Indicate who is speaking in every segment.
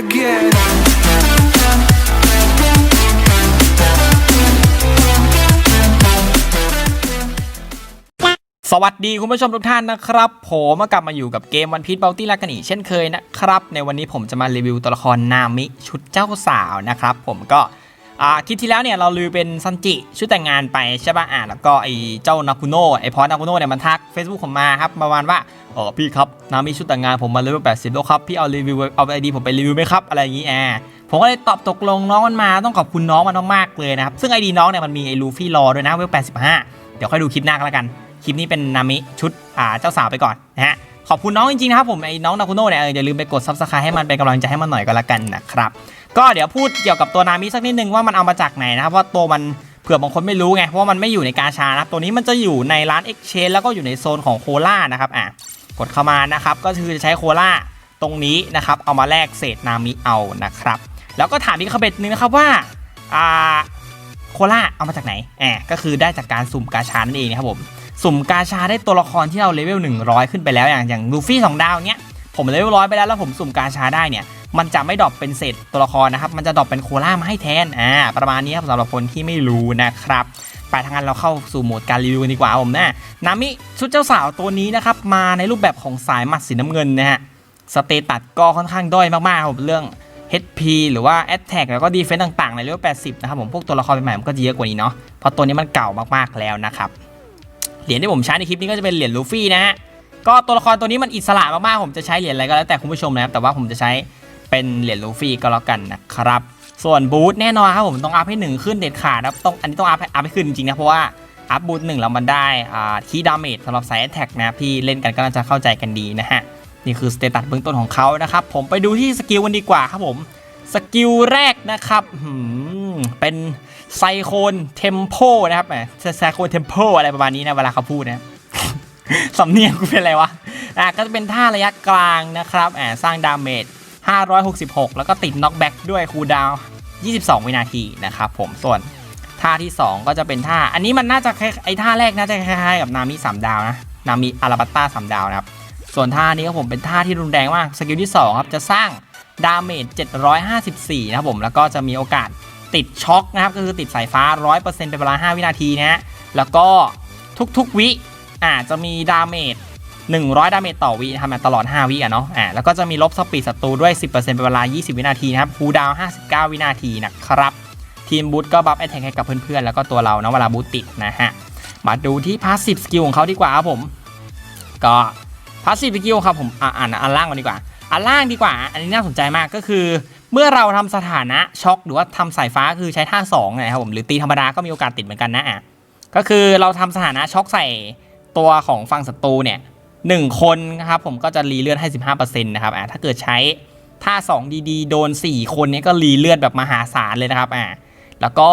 Speaker 1: again.
Speaker 2: สวัสดีคุณผู้ชมทุกท่านนะครับผมมากลับมาอยู่กับเกมวันพีชเบลตี้ลากันอีกเช่นเคยนะครับ ในวันนี้ผมจะมารีวิวตัวละครนามิชุดเจ้าสาวนะครับ ผมก็ อ่าคลิปที่แล้วเนี่ยเราลือเป็นซันจิชุดแต่งงานไปใช่ป่ะอ่าแล้วก็ไอ้เจ้านาคุโนะไอ้พอนาคุโนะเนี่ยมันทัก Facebook ผมมาครับประมาณว่าเออพี่ครับนามิชุดแต่งงานผมมาเลเวล80แล้วครับพี่เอารีวิวเอาไอดีผมไปรีวิวไหมครับอะไรอย่างงี้แอร์ผมก็เลยตอบตกลงน้องมันมาต้องขอบคุณน้องมันมากๆเลยนะครับซึ่งไอดีน้องเนี่ยมันมีไอ้ลูฟี่รอด้วยนะเวล85เดี๋ยวค่อยดูคลิปหน้ากันแล้วกันคลิปนี้เป็นนามิชุดอ่าเจ้าสาวไปก่อนนะฮะขอบคุณน้องจริงๆนะครับผมไอ้น้องนาคุโน่เนี่ยอออย่าลืมไปกดซับสไครต์ให้มันเป็นกำลังใจให้มันหน่อยก็แล้วกันนะครับ ก็เดี๋ยวพูดเกี่ยวกับตัวนามิสักนิดนึงว่ามันเอามาจากไหนนะครับเพราตัวมันเผื่อบางคนไม่รู้ไงเพราะว่ามันไม่อยู่ในกาชานะตัวนี้มันจะอยู่ในร้าน Exchange แล้วก็อยู่ในโซนของโคล่านะครับอะกดเข้ามานะครับก็คือจะใช้โคล่าตรงนี้นะครับเอามาแลกเศษนามิเอานะครับ แล้วก็ถามอีกคำเบ็ดนึงนะครับว่าอ่าโคล่าเอามาจากไหนแอบก็คือได้จากการสุ่มกาชานั่นเองนะครับผมสุ่มกาชาได้ตัวละครที่เราเลเวล100 ขึ้นไปแล้วอย่างอย่างลูฟี่2ดาวเนี้ยผมเลเวลร้อยไปแล้วแล้วผมสุ่มกาชาได้เนี่ย มันจะไม่ดรอปเป็นเศษตัวละครนะครับ มันจะดรอปเป็นโคล่ามาให้แทน อ่า ประมาณนี้ครับสำหรับคนที่ไม่รู้นะครับไปทางนั้นเราเข้าสู่โหมดการรีวิวกันดีกว่าผมนะนามิชุดเจ้าสาวตัวนี้นะครับ มาในรูปแบบของสายมัดสีน้ำเงินนะฮะ สเตตัสก็ค่อนข้างด้อยมากๆครับเรื่อง HP หรือว่า Attack แล้วก็ Defense ต่างๆ ในเลเวล80 นะครับผมพวกตัวละครใหม่ๆมันก็จะเยอะกว่านี้เนาะเพราะตัวนี้มันเก่ามากๆแล้วนะครับเหรียญที่ผมใช้ในคลิปนี้ก็จะเป็นเหรียญลูฟี่นะฮะก็ตัวละครตัวนี้มันอิสระมากๆผมจะใช้เหรียญอะไรก็แล้วแต่คุณผู้ชมนะครับแต่ว่าผมจะใช้ เป็นเหรียญลูฟี่ก็แล้วกันนะครับ ส่วนบูทแน่นอนครับผมต้องอัพให้หนึ่งขึ้นเด็ดขาดนะครับต้องอันนี้ต้องอัพอัพให้ขึ้นจริงนะเพราะว่าอัพบูทหนึ่งแล้วมันได้คีดาเมจสำหรับสายแอตแทกนะครับที่เล่นกันก็น่าจะเข้าใจกันดีนะฮะนี่คือสเตตัสเบื้องต้นของเขานะครับ ผมไปดูที่สกิลกันดีกว่าครับผมสกิลแรกนะครับเป็นไซโคนเทมโพนะครับแหมไซโคนเทมโพอะไรประมาณนี้นะเวลาเขาพูดนะสำเนียงกูเป็นอะไรวะอะก็จะเป็นท่าระยะกลางนะครับอ่าสร้างดาเมจ 566 แล้วก็ติดน็อกแบ็กด้วยคูลดาวน์22 วินาทีนะครับผมส่วนท่าที่ 2 ก็จะเป็นท่า อันนี้มันน่าจะไอ้ท่าแรกน่าจะคล้ายๆกับนามิ3ดาวนะนามิอาราบัตตา3ดาวนะครับ ส่วนท่านี้ครับผมเป็นท่าที่รุนแรงมากสกิลที่ 2 ครับ จะสร้างดาเมจ 754 นะครับผมแล้วก็จะมีโอกาสติดช็อคนะครับ ก็คือติดสายฟ้า 100%เป็นเวลา 5 วินาทีนะฮะแล้วก็ทุกๆวิอาจจะมีดาเมจ 100 ดาเมจต่อวิทำมาตลอด 5 วิอะเนาะอ่าแล้วก็จะมีลบสปีดศัตรูด้วย 10%เป็นเวลา 20 วินาทีนะครับคูลดาวน์59 วินาทีนะครับทีมบูทก็บัฟแอตแทกให้กับเพื่อนๆ แล้วก็ตัวเรานะเวลาบูทติดนะฮะ มาดูที่พาสซีฟสกิลของเขาดีกว่าครับผม ก็พาสซีฟสกิลครับผมอ่าอ่านอันล่างก่อนดีกว่า อันล่างดีกว่า อันนี้น่าสนใจมากก็คือ เมื่อเราทำสถานะช็อคหรือว่าทำสายฟ้าคือใช้ท่า2นะครับผมหรือตีธรรมดาก็มีโอกาสติดเหมือนกันนะอะก็คือเราทำสถานะช็อคใส่ตัวของฝั่งศัตรูเนี่ย หนึ่งคนนะครับผมก็จะรีเลือดให้ 15%นะครับอะถ้าเกิดใช้ท่า2 ดีๆ โดน 4 คนนี้ก็รีเลือดแบบมหาศาลเลยนะครับอะแล้วก็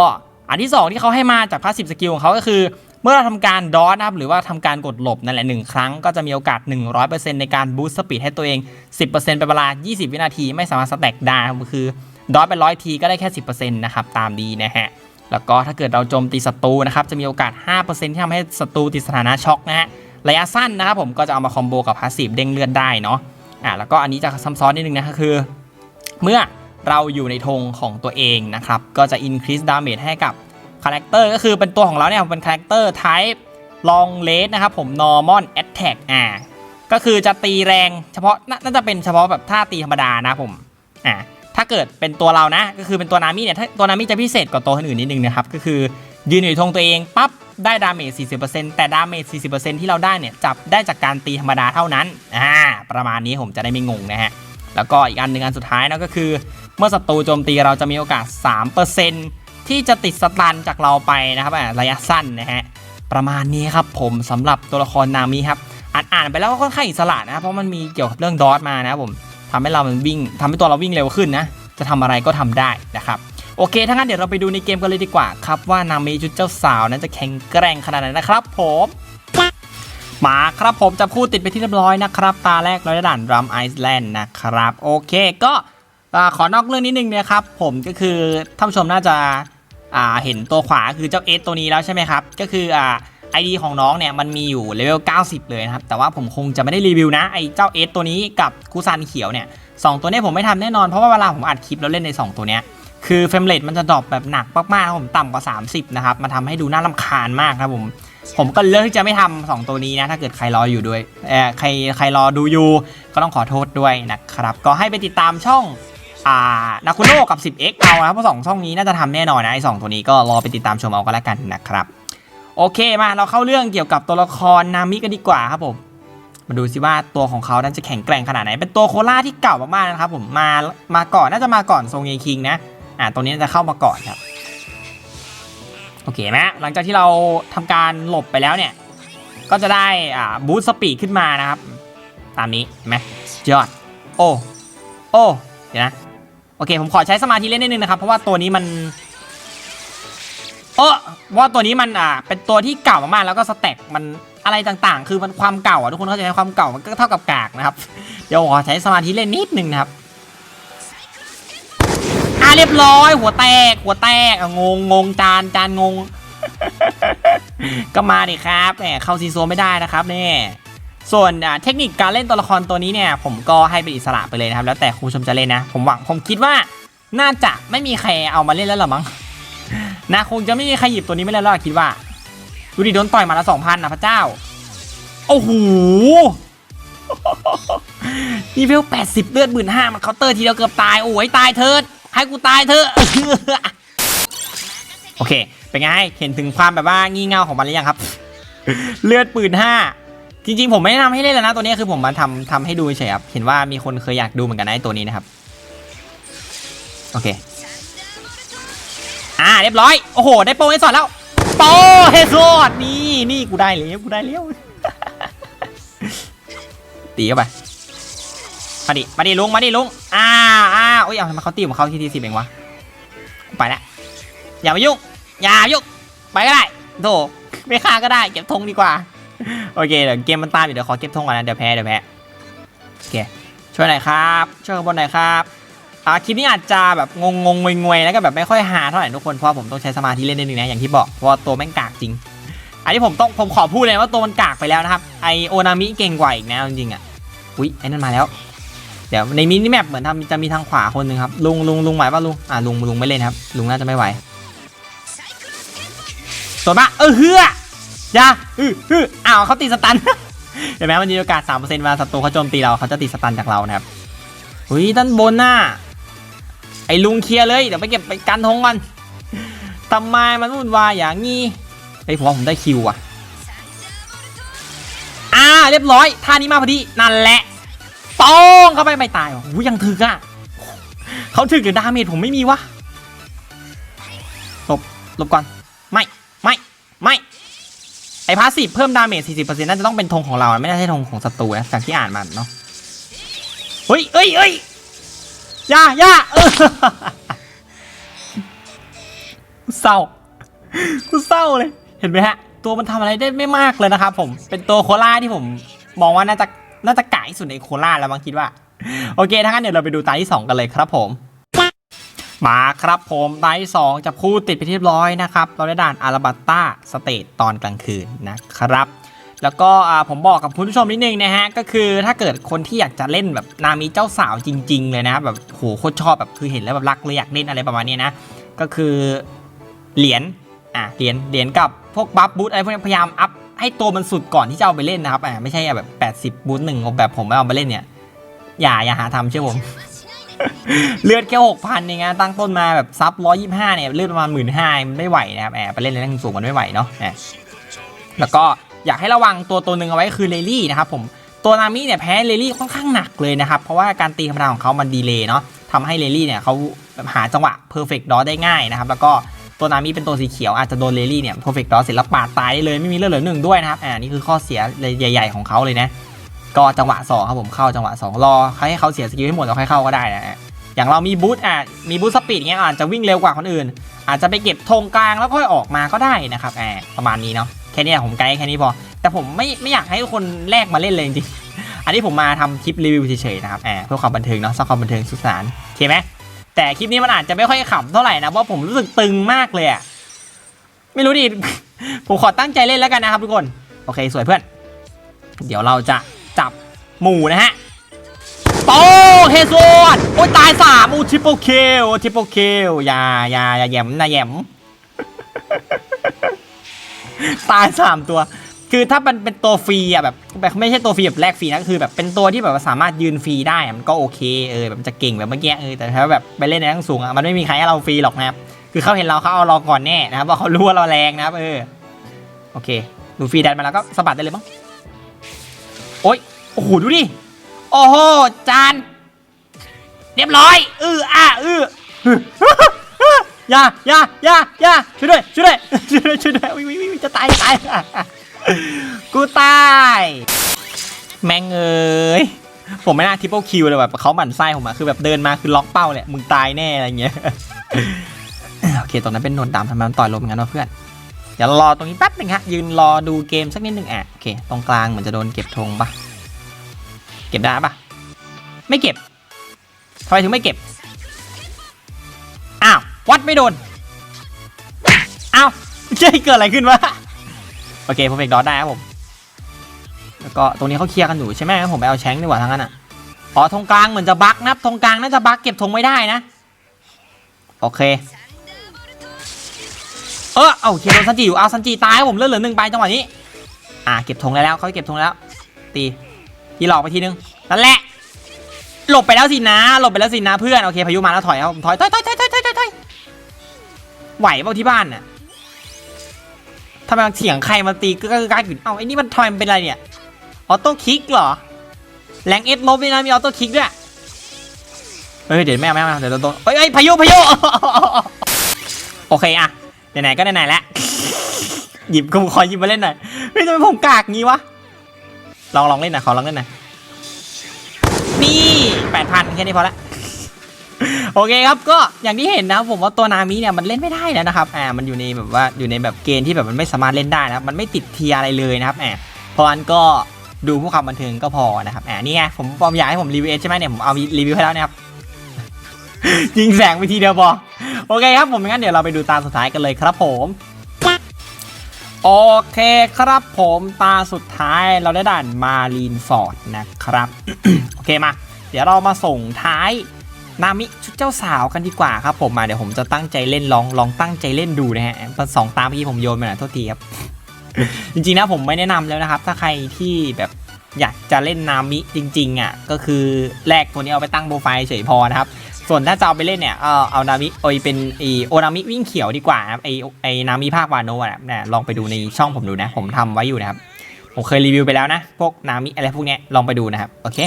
Speaker 2: อันที่ 2 ที่เขาให้มาจากพาสซีฟสกิลของเขาก็คือ เมื่อเราทำการดอทนะครับหรือว่าทำการกดหลบนั่นแหละหนึ่งครั้งก็จะมีโอกาส 100%ในการบูสต์สปีดให้ตัวเอง 10%เป็นเวลา 20 วินาทีไม่สามารถสแต็กได้คือดอทไปร้อยทีก็ได้แค่ 10%นะครับตามดีนะฮะแล้วก็ถ้าเกิดเราโจมตีศัตรูนะครับจะมีโอกาส 5%ที่ทำให้ศัตรูติดสถานะช็อกนะฮะ ระยะสั้นนะครับผมก็จะเอามาคอมโบกับพาสซีฟเด้งเลือดได้เนาะอ่าแล้วก็อันนี้จะซ้ำซ้อนนิดนึงนะก็คือ เมื่อเราอยู่ในธงของตัวเองนะครับก็จะ increase damage ให้กับคาแรคเตอร์ก็คือเป็นตัวของเราเนี่ยเป็นคาแรคเตอร์ type long range นะครับผม normal attack อ่าก็คือจะตีแรงเฉพาะน่าจะเป็นเฉพาะแบบท่าตีธรรมดานะผมอ่าถ้าเกิดเป็นตัวเรานะ ก็คือเป็นตัวนามิเนี่ยถ้าตัวนามิจะพิเศษกว่าตัวอื่นนิดนึงนะครับก็คือยืนอยู่ในธงตัวเองปั๊บ ได้ดาเมจ 40%แต่ดาเมจ 40%ที่เราได้เนี่ยจับได้จากการตีธรรมดาเท่านั้นอ่าประมาณนี้ผมจะได้ไม่งงนะฮะ แล้วก็อีกอันหนึ่งอันสุดท้ายนะก็คือ เมื่อศัตรูโจมตีเราจะมีโอกาส 3%ที่จะติดสตันจากเราไปนะครับระยะสั้นนะฮะประมาณนี้ครับผมสำหรับตัวละครนามิครับอ่านอ่านไปแล้วก็ค่อนข้างอิสระนะเพราะมันมีเกี่ยวกับเรื่องดอทมานะครับผมทำให้เรามันวิ่งทำให้ตัวเราวิ่งเร็วขึ้นนะจะทำอะไรก็ทำได้นะครับ โอเค ถ้างั้นเดี๋ยวเราไปดูในเกมกันเลยดีกว่าครับว่านามิชุดเจ้าสาวนั้นจะแข็งแกร่งขนาดไหนนะครับผมมาครับผมจะพูดติดไปที่เรียบร้อยนะครับ ตาแรกเราได้ด่านรัมไอซ์แลนด์นะครับ โอเคก็ขอนอกเรื่องนิดนึงนะครับ ผมก็คือท่านผู้ชมน่าจะาเห็นตัวขวาคือเจ้าเอสตัวนี้แล้วใช่ไหมครับ ก็คือไอ ID ของน้องเนี่ยมันมีอยู่เลเวล 90 เลยนะครับ แต่ว่าผมคงจะไม่ได้รีวิวนะ ไอเจ้าเอสตัวนี้กับคูซานเขียวเนี่ยสองตัวนี้ผมไม่ทำแน่นอนเพราะว่าเวลาผมอัดคลิปแล้วเล่นใน 2 ตัวเนี้ย คือเฟรมเรทมันจะดรอปแบบหนักมากๆครับผมต่ำกว่า 30 นะครับมันทำให้ดูน่ารำคาญมากครับผม ผมก็เลือกที่จะไม่ทำสองตัวนี้นะ ถ้าเกิดใครรออยู่ด้วยเออใครใครรอดูอยู่ ก็ต้องขอโทษด้วยนะครับ ก็ให้ไปติดตามช่องอ่านาคุโน่กับ 10x เอานะครับเพราะสองช่องนี้น่าจะทำแน่นอนนะไอ้สองตัวนี้ก็รอไปติดตามชมเอาก็แล้วกันนะครับ โอเคมาเราเข้าเรื่องเกี่ยวกับตัวละครนามิกันดีกว่าครับผมมาดูซิว่าตัวของเขานั้นจะแข็งแกร่งขนาดไหน เป็นตัวโคล่าที่เก่ามากๆนะครับผมมามาก่อนน่าจะมาก่อนทรงเยคิงนะ อ่าตัวนี้จะเข้ามาก่อนครับ โอเคไหมหลังจากที่เราทำการหลบไปแล้วเนี่ย ก็จะได้อ่าบูสต์สปีดขึ้นมานะครับ ตามนี้เห็นไหมยอด โอ้โอ้เดี๋ยวนะ โอเค ผมขอใช้สมาธิเล่นนิดนึงนะครับ เพราะว่าตัวนี้มันเออว่าตัวนี้มันอ่าเป็นตัวที่เก่ามากๆแล้วก็สเต็กมันอะไรต่างๆ คือมันความเก่าอะทุกคนเข้าใจความเก่ามันก็เท่ากับกากนะครับ เดี๋ยวขอใช้สมาธิเล่นนิดนึงนะครับ อ่าเรียบร้อย หัวแตก หัวแตกอะงงงงจานจานงง ก็มาดิครับแหมเข้าซีโซไม่ได้นะครับเนี่ยส่วนอ่าเทคนิคการเล่นตัวละครตัวนี้เนี่ยผมก็ให้เป็นอิสระไปเลยนะครับ แล้วแต่คุณผู้ชมจะเล่นนะ ผมหวังผมคิดว่าน่าจะไม่มีใครเอามาเล่นแล้วหรอมั้งนะคงจะไม่มีใครหยิบตัวนี้ไม่เล่นแล้วคิดว่าดูดิโดนต่อยมาละสองพันนะพระเจ้าโอ้โหนี่เวลแปดสิบเลือดหมื่นห้ามันเคาน์เตอร์ทีเดียวเกือบตายโอ้ยตายเถิด ให้กูตายเถอะ โอเค เป็นไง เห็นถึงความแบบว่างี่เง่าของมันหรือยังครับ เลือดปืนห้าจริงๆ ผมไม่แนะนำให้เล่นแล้วนะตัวนี้คือผมมาทำทำให้ดูเฉยครับ เห็นว่ามีคนเคยอยากดูเหมือนกันนะไอ้ตัวนี้นะครับ โอเค อ่าเรียบร้อย โอ้โห ได้โปรเฮสอดแล้ว โปรเฮสอดนี่นี่กูได้เลยกูได้เลี้ยวตีเข้าไป มาดิ มาดิลุง มาดิลุงอ่าอ่าโอ้ยเอาทำไมเขาตีผมเขาทีทีสิบเองวะ ไปแล้วอย่ามายุ่ง อย่ายุ่ง ไปก็ได้โถไม่ฆ่าก็ได้ เก็บธงดีกว่า โอเค เดี๋ยวเกมมันตามอยู่เดี๋ยวขอเก็บธงก่อนนะ เดี๋ยวแพ้ เดี๋ยวแพ้ โอเค ช่วยหน่อยครับ ช่วยบนหน่อยครับอ่าคลิปนี้อาจจะแบบงงงงงวยๆแล้วก็แบบไม่ค่อยหาเท่าไหร่ทุกคน เพราะผมต้องใช้สมาธิเล่นนิดนึงนะ อย่างที่บอก เพราะตัวแม่งกากจริง อันนี้ผมต้อง ผมขอพูดเลยว่าตัวมันกากไปแล้วนะครับ ไอโอนามิเก่งกว่าอีกนะจริงๆอะ อุ๊ยไอ้นั่นมาแล้ว เดี๋ยวในมินิแมปเหมือนทำจะมีทางขวาคนหนึ่งครับลุงลุงลุงไหวป่ะลุงอ่าลุงลุงไม่เล่นครับ ลุงน่าจะไม่ไหวส่วนมาเออเฮืออย่าเออเอออ้าวเขาติดสตันเห็นไหมมันมีโอกาสสามเปอร์เซ็นต์มาศัตรูเขาโจมตีเราเขาจะติดสตันจากเรานะครับอุ้ยด้านบนน่ะไอ้ลุงเคลียร์เลยเดี๋ยวไปเก็บไปกันทงก่อนทำไมมันวุ่นวายอย่างงี้ไอ้ผมว่าผมได้คิวอะอ่าเรียบร้อยท่านี้มาพอดีนั่นแหละ ปองเข้าไปไม่ตายว่ะหูยังถึกอะเขาถึกหรือดาเมจผมไม่มีวะหลบหลบก่อน ไม่ไม่ไม่ไอพาสซีฟเพิ่มดาเมจ40%น่าจะต้องเป็นธงของเราไม่น่าใช่ธงของศัตรูนะจากที่อ่านมาเนาะเฮ้ยเอ้ยเอ้ยย่าย่าเออกูเศร้ากูเศร้าเลย เห็นไหมฮะ ตัวมันทำอะไรได้ไม่มากเลยนะครับผม เป็นตัวโคล่าที่ผม มองว่าน่าจะ น่าจะกายที่สุดในโคล่าแล้วมั้งคิดว่า โอเคถ้างั้นเดี๋ยวเราไปดูตาที่ 2 กันเลยครับผม มาครับผมตาที่ 2จะพูดติดไปที่เรียบร้อยนะครับเราได้ด่านอาราบัตตาสเตทตอนกลางคืนนะครับแล้วก็ผมบอกกับคุณผู้ชมนิดนึงนะฮะ ก็คือถ้าเกิดคนที่อยากจะเล่นแบบนามีเจ้าสาวจริง ๆ เลยนะ แบบโหโคตรชอบแบบคือเห็นแล้วแบบรักเลยอยากเล่นอะไรประมาณนี้นะ ก็คือเหรียญอะเหรียญเหรียญกับพวกบัฟบูทอะไรพวกนี้พยายามอัพ ให้ตัวมันสุดก่อนที่จะเอาไปเล่นนะครับอ่าไม่ใช่แบบ 80 บูทหนึ่งแบบผมเอาไปเล่นเนี่ย อย่าอย่าหาทำเชื่อผม เลือดแค่หกพันเองนะตั้งต้นมาแบบซับร้อยยี่ห้าเนี่ยเลือดประมาณหมื่นห้ามันไม่ไหวนะครับแอบไปเล่นในแรงสูงมันไม่ไหวเนาะแล้วก็อยากให้ระวังตัวตัวหนึ่งเอาไว้คือเลลี่นะครับผมตัวนามิเนี่ยแพ้เลลี่ค่อนข้างหนักเลยนะครับ เพราะว่าการตีธรรมดาของเขามันดีเลย์เนาะทำให้เลลี่เนี่ยเขาหาจังหวะเพอร์เฟกต์ดอได้ง่ายนะครับ แล้วก็ ตัวนามิเป็นตัวสีเขียวอาจจะโดนเลลี่เนี่ยเพอร์เฟกต์ดอเสร็จแล้วปาดตายได้เลยไม่มีเลือดเหลือหนึ่งด้วยนะครับอ่านี่คือข้อเสียใหญ่ ๆของเขาเลยนะก็จังหวะสองครับผมเข้าจังหวะสองรอให้เขาเสียสกิลให้หมดแล้วค่อยเข้าก็ได้นะอย่างเรามีบูทอะมีบูทสปีดเงี้ยอาจจะวิ่งเร็วกว่าคนอื่น อาจจะไปเก็บธงกลางแล้วค่อยออกมาก็ได้นะครับแอบประมาณนี้เนาะแค่นี้ผมไกด์แค่นี้พอ แต่ผมไม่ไม่อยากให้ทุกคนแลกมาเล่นเลยจริงๆอันนี้ผมมาทำคลิปรีวิวเฉยๆนะครับแอบเพื่อความบันเทิงเนาะสร้างความบันเทิงสุขสนานโอเคไหม แต่คลิปนี้มันอาจจะไม่ค่อยขำเท่าไหร่นะเพราะผมรู้สึกตึงมากเลยอะไม่รู้ดิ ผมขอตั้งใจเล่นแล้วกันนะครับทุกคน โอเค สวยเพื่อน เดี๋ยวเราจะจับหมูนะฮะโป้เฮสวดโอ้ยตายสามอูทิปเปิลคิลทิปเปิลคิลอย่าอย่าอย่าแยมนะแยมตายสามตัว คือถ้ามันเป็นตัวฟรีอะแบบแบบไม่ใช่ตัวฟรีแบบแลกฟรีนะคือแบบเป็นตัวที่แบบว่าสามารถยืนฟรีได้มันก็โอเคเออแบบจะเก่งแบบเมื่อกี้เออแต่ถ้าแบบไปเล่นในทั้งสูงอะมันไม่มีใครให้เราฟรีหรอกนะครับคือเขาเห็นเราเขาเอาเราก่อนแน่นะครับว่าเขารู้ว่าเราแรงนะครับเออโอเคดูฟรีดันมาแล้วก็สะบัดได้เลยมั้งโอ๊ยโอ้โหดูดิโอ้โหจานเรียบร้อยเอออะเอออย่าอย่าอย่าอย่าช่วยด้วยช่วยด้วยช่วยด้วยช่วยด้วยวิววิวจะตายจะตาย กูตายแม่งเอ้ยผมไม่น่าทิปเปิลคิวเลยแบบเขาหมั่นไส้ผมอะคือแบบเดินมาคือล็อกเป้าเลยมึงตายแน่อะไรเงี้ยโอเคตรงนั้นเป็นนนดำทำไมมันต่อยลมงั้นวะเพื่อนเดี๋ยวรอตรงนี้แป๊บหนึงฮะยืนรอดูเกมสักนิดหนึ่งอะโอเค ตรงกลางเหมือนจะโดนเก็บธงปะเก็บได้ปะไม่เก็บทำไมถึงไม่เก็บอ้าววัดไม่โดนอ้าวเจ๊เกิดอะไรขึ้นวะโอเคผมเอกดอทได้ครับผม ก็ตรงนี้เขาเคลียร์กันอยู่ใช่ไหมผมไปเอาแชงดีกว่าทั้งนั้นอะอ๋อธงกลางเหมือนจะบั๊กนะธงกลางน่าจะบั๊กเก็บธงไม่ได้นะ โอเค เออเอาเคียร์โดนซันจีอยู่เอาซันจีตายผมเลือดเหลือหนึ่งไปจังหวะนี้ อ่าเก็บธงได้แล้วเขาเก็บธงแล้ว ตีตีหลอกไปทีนึงนั่นแหละหลบไปแล้วสินะหลบไปแล้วสินะเพื่อนโอเคพายุมาแล้วถอยเอาผมถอยถอยถอยถอยถอยถอยถอยไหวเปล่าที่บ้านน่ะทำไมเสียงใครมาตีก็กึกกักอยู่เอาไอ้นี่มันทอยมันเป็นอะไรเนี่ย ออโต้คิกเหรอแรงเอฟลบด้วยนะมีออโต้คิกด้วยเฮ้ยเดี๋ยวแม่แม่เดี๋ยวโดนเฮ้ยเฮ้ยพายุพายุโอเคอะไหนๆก็ไหนๆแล้วหยิบกูขอหยิบมาเล่นหน่อยเฮ้ยทำไมผมกากงี้วะลองลองเล่นหน่อยขอลองเล่นหน่อยนี่แปดพันแค่นี้พอละโอเคครับก็อย่างที่เห็นนะครับผมว่าตัวนามิเนี่ยมันเล่นไม่ได้แล้วนะครับอ่ามันอยู่ในแบบว่าอยู่ในแบบเกณฑ์ที่แบบมันไม่สามารถเล่นได้นะมันไม่ติดเทียอะไรเลยนะครับแหมเพราะฉะนั้นก็ ดูผู้ความบันเทิงก็พอนะครับอ่านี่ไงผมผมอยากให้ผมรีวิวใช่ไหมเนี่ยผมเอารีวิวให้แล้วนะครับ ยิงแสงไปทีเดียวพอโอเคครับผมงั้นเดี๋ยวเราไปดูตาสุดท้ายกันเลยครับผมโอเคครับผมตาสุดท้ายเราได้ด่านมารีนฟอร์ดนะครับ โอเคมา เดี๋ยวเรามาส่งท้ายนามิชุดเจ้าสาวกันดีกว่าครับผมมาเดี๋ยวผมจะตั้งใจเล่นลองลองตั้งใจเล่นดูนะฮะตอนสองตามเมื่อกี้ผมโยนไปหน่อยโทษทีครับ จริงๆนะผมไม่แนะนำแล้วนะครับ ถ้าใครที่แบบอยากจะเล่นนามิจริงๆอะก็คือแลกตัวนี้เอาไปตั้งโปรไฟล์เฉยพอนะครับ ส่วนถ้าจะเอาไปเล่นเนี่ยเออเอานามิโอยเป็นไอโอนามิวิ่งเขียวดีกว่าครับไอไอนามิภาควาโนะนะครับเนี่ยลองไปดูในช่องผมดูนะ ผมทำไว้อยู่นะครับผมเคยรีวิวไปแล้วนะ พวกนามิอะไรพวกเนี้ยลองไปดูนะครับโอเค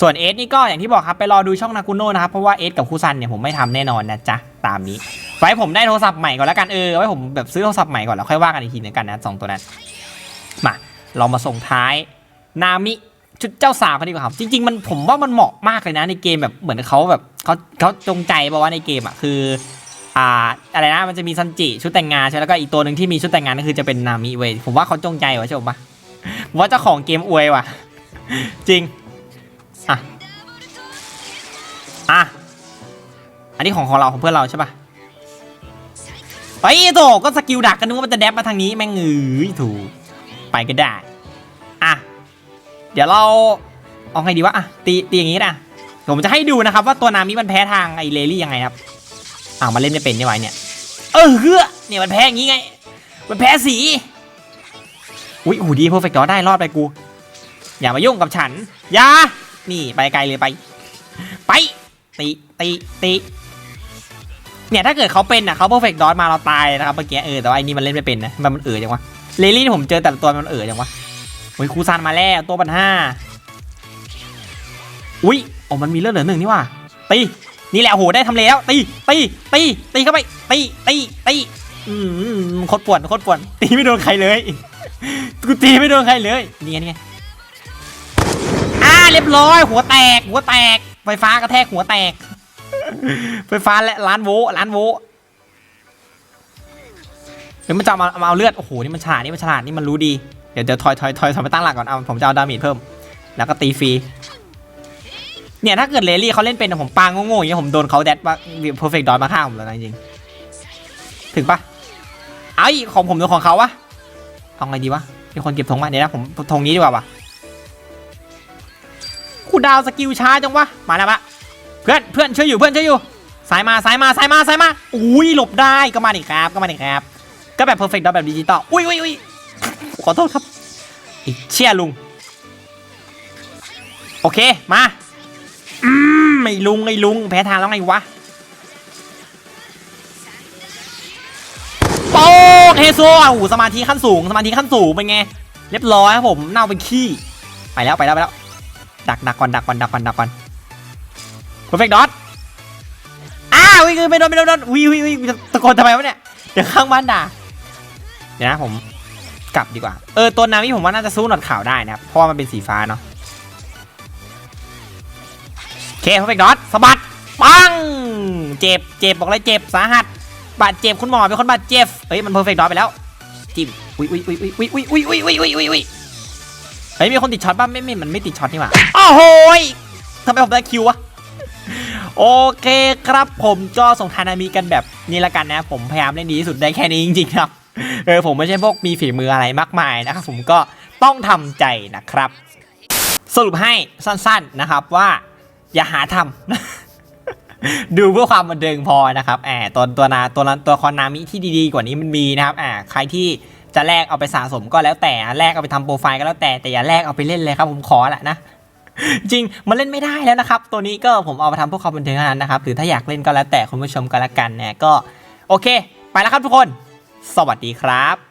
Speaker 2: ส่วนเอสนี่ก็อย่างที่บอกครับไปรอดูช่องนากุโนะนะครับเพราะว่าเอสกับคูซันเนี่ยผมไม่ทำแน่นอนนะจ๊ะตามนี้ ไว้ผมได้โทรศัพท์ใหม่ก่อนแล้วกันเออไว้ผมแบบซื้อโทรศัพท์ใหม่ก่อนแล้วค่อยว่ากันอีกทีนึงกันนะสองตัวนั้นมาเรามาส่งท้ายนามิชุดเจ้าสาวกันดีกว่าครับจริง ๆ มันผมว่ามันเหมาะมากเลยนะในเกมแบบเหมือนเขาแบบเขาเขาจงใจบอกว่าในเกมอะคืออ่าอะไรนะมันจะมีซันจิชุดแต่งงานใช่แล้วก็อีกตัวหนึ่งที่มีชุดแต่งงานก็คือจะเป็นนามิเวยผมว่าเขาจงใจว่ะใช่ปะผมว่าเจ้าของเกมอวยว่ะ จริงอะอะอันนี้ของของเราของเพื่อนเราใช่ปะ ไปโถก็สกิลดักกันนึกว่ามันจะแดบมาทางนี้แม่งเอ้ยถูกไปก็ได้ อะ เดี๋ยวเราเอาไงดีวะอะตีตีอย่างงี้นะผมจะให้ดูนะครับว่าตัวนามิมันแพ้ทางไอเลลี่ยังไงครับอ้าวมันเล่นไม่เป็นนี่ไวะเนี่ย เออเฮือเนี่ยมันแพ้อย่างงี้ไง มันแพ้สี อุ้ยโอ้โหดีเพอร์เฟกต์ได้รอดไปกู อย่ามายุ่งกับฉัน อย่า นี่ไปไกลเลยไป ไปตีตีตี เนี่ยถ้าเกิดเขาเป็นอะเขาเพอร์เฟกต์ดอทมาเราตายนะครับเมื่อกี้เออแต่ว่าไอ้นี่มันเล่นไม่เป็นนะมันมันเออจังวะเลลี่ที่ผมเจอแต่ละตัวมันเออจังวะโอ้ยครูซานมาแล้วตัวปันห้าอุ้ยโอ้มันมีเลือดเหลือหนึ่งนี่ว่ะตีนี่แหละโหได้ทำเลแล้วตีตีตีตีเข้าไปตีตีตีอืมโคตรปวดโคตรปวดตีไม่โดนใครเลยกูตีไม่โดนใครเลยนี่ไงนี่ไงอ่าเรียบร้อยหัวแตกหัวแตกไฟฟ้ากระแทกหัวแตก ไฟฟ้าและล้านโวลต์ล้านโวลต์เดี๋ยวมันจะเอามามาเอาเลือด โอ้โห นี่มันฉลาด นี่มันฉลาด นี่มันรู้ดี เดี๋ยวเดี๋ยวถอยถอยถอยถอยไปตั้งหลักก่อน เอา ผมจะเอาดาเมจเพิ่ม แล้วก็ตีฟรี เนี่ย ถ้าเกิดเลลี่เขาเล่นเป็นผมปางโง่ๆอย่างเงี้ยผมโดนเขาแดดว่าเพอร์เฟกต์ดอยมาฆ่าผมแล้วนะจริง ถึงปะเอ้ของผมหรือของเขาวะเอาไงดีวะ มีคนเก็บธงมาเดี๋ยวนะผมธงนี้ดีกว่าวะคูดาวสกิลช้าจังวะ มาแล้วปะ พื่อนเพื่อนช่วยอยู่เพื่อนช่วยอยู่สายมาสายมาสายมาสายมาอุ้ยหลบได้ก็มาดิครับก็มาดิครับ ก็แบบเพอร์เฟกต์ดอแบบดิจิตอลอุ้ยอุ้ยอุ้ยขอโทษครับอ้เชี่ยลุง โอเคมาอืมไม่ลุงไอ้ลุงแพ้ทางแล้วไงวะโป๊กเฮโซอะโอ้โหสมาธิขั้นสูงสมาธิขั้นสูงเป็นไงเรียบร้อยครับผมเน่าเป็นขี้ไปแล้วไปแล้วไปแล้วดักดักก่อนดักก่อนดักก่อนดักก่อน เพอร์เฟกต์ดอทอ้าววิ่งไม่โดนไม่โดนโดนวิ่งวิ่งวิ่งตะโกนทำไมวะเนี่ยเดี๋ยวข้างบ้านด่าเดี๋ยวนะผมกลับดีกว่า เออตัวนามิผมว่าน่าจะสู้หนอดขาวได้นะครับเพราะว่ามันเป็นสีฟ้าเนาะโอเคเพอร์เฟกต์ดอทสะบัดปังเจ็บเจ็บบอกเลยเจ็บสาหัสบาดเจ็บคุณหมอเป็นคนบาดเจ็บเฮ้ยมันเพอร์เฟกต์ดอทไปแล้วจิ้มอุ้ยอุ้ยอุ้ยอุ้ยอุ้ยอุ้ยอุ้ยอุ้ยอุ้ยอุ้ยอุ้ยเฮ้ยมีคนติดช็อตป่ะไม่ไม่มันไม่ติดช็อตนี่หว่าโอ้โหทำไมผมได้คิววะ โอเคครับผมก็ส่งทานามิกันแบบนี้ละกันนะ ผมพยายามเล่นดีที่สุดได้แค่นี้จริงๆครับเออผมไม่ใช่พวกมีฝีมืออะไรมากมายนะครับผมก็ต้องทำใจนะครับ สรุปให้สั้นๆนะครับว่า อย่าหาทำดูเพื่อความบันเทิงพอนะครับแอบตัวตัวนาตัวนั้นตัวคอนนามิที่ดีๆ กว่านี้มันมีนะครับแอ่าใครที่จะแลกเอาไปสะสมก็แล้วแต่แลกเอาไปทำโปรไฟล์ก็แล้วแต่แต่อย่าแลกเอาไปเล่นเลยครับผมขอแหละนะ จริงมันเล่นไม่ได้แล้วนะครับ ตัวนี้ก็ผมเอามาทำเพื่อความบันเทิงเท่านั้นนะครับหรือถ้าอยากเล่นก็แล้วแต่คุณผู้ชมก็แล้วกันนะก็โอเค ไปแล้วครับทุกคน สวัสดีครับ